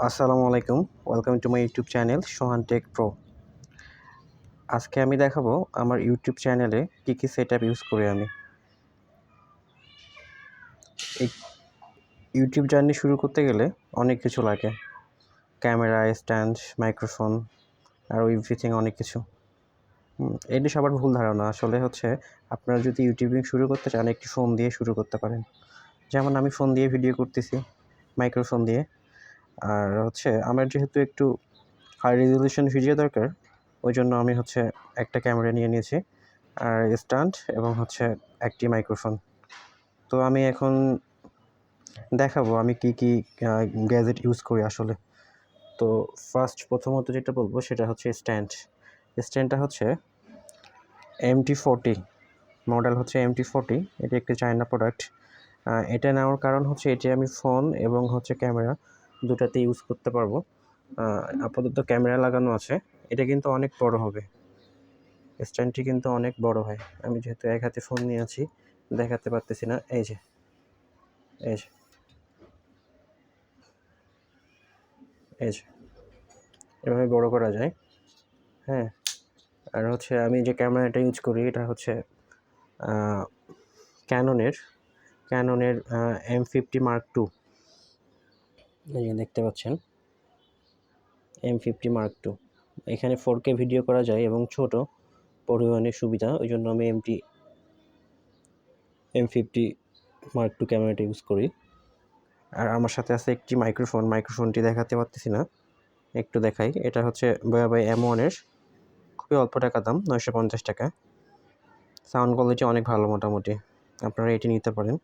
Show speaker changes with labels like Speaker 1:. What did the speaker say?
Speaker 1: আসসালামু আলাইকুম। Welcome to my YouTube channel Sohan tech pro আজকে আমি দেখাবো আমার ইউটিউব চ্যানেলে কী কী সেট ইউজ করি আমি। ইউটিউব জার্নি শুরু করতে গেলে অনেক কিছু লাগে। ক্যামেরা স্ট্যান্ড মাইক্রোফোন আর এভরিথিং অনেক কিছু। এটি সবার ভুল ধারণা। আসলে হচ্ছে আপনারা যদি ইউটিউবিং শুরু করতে চান, একটি ফোন দিয়ে শুরু করতে পারেন। যেমন আমি ফোন দিয়ে ভিডিও করতেছি মাইক্রোফোন দিয়ে। আর হচ্ছে আমার যেহেতু একটু হাই রেজলিউশন ভিডিও দরকার ওই জন্য আমি হচ্ছে একটা ক্যামেরা নিয়ে নিয়েছি, আর স্ট্যান্ড এবং হচ্ছে একটি মাইক্রোফোন তো আমি এখন দেখাবো আমি কি কি গ্যাজেট ইউজ করি আসলে। তো ফার্স্ট প্রথমত যেটা বলব সেটা হচ্ছে স্ট্যান্ড স্ট্যান্ডটা হচ্ছে এমটি ফোরটি মডেল হচ্ছে এমটি ফোরটি এটি একটি চায়না প্রোডাক্ট এটা নেওয়ার কারণ হচ্ছে এটি আমি ফোন এবং হচ্ছে ক্যামেরা দুটাতে ইউজ করতে পারব। আপাতত ক্যামেরা লাগানো আছে। এটা কিন্তু অনেক বড় হবে। স্ট্যান্ডটি কিন্তু অনেক বড় হয়। আমি যেহেতু এক হাতে ফোন নিয়ে আছি, দেখাতে পারতেছি না। এই যে এই যে এই যে, এভাবে বড় করা যায়। হ্যাঁ আর হচ্ছে আমি যে ক্যামেরাটা ইউজ করি, এটা হচ্ছে ক্যাননের ক্যাননের এম ফিফটি মার্ক টু এই যে দেখতে পাচ্ছেন এম ফিফটি মার্ক টু এখানে ফোর কে ভিডিও করা যায় এবং ছোট পরিবহনের সুবিধা, ওই জন্য আমি MT M fifty mark two ক্যামেরাটা ইউজ করি। আর আমার সাথে আছে একটি মাইক্রোফোন মাইক্রোফোনটি দেখাতে পারতেছি না। একটু দেখাই, এটা হচ্ছে বয়া বাই এম ওয়ানের খুবই অল্প টাকা দাম, নয়শো পঞ্চাশ টাকা। সাউন্ড কোয়ালিটি অনেক ভালো মোটামুটি। আপনারা এটি নিতে পারেন।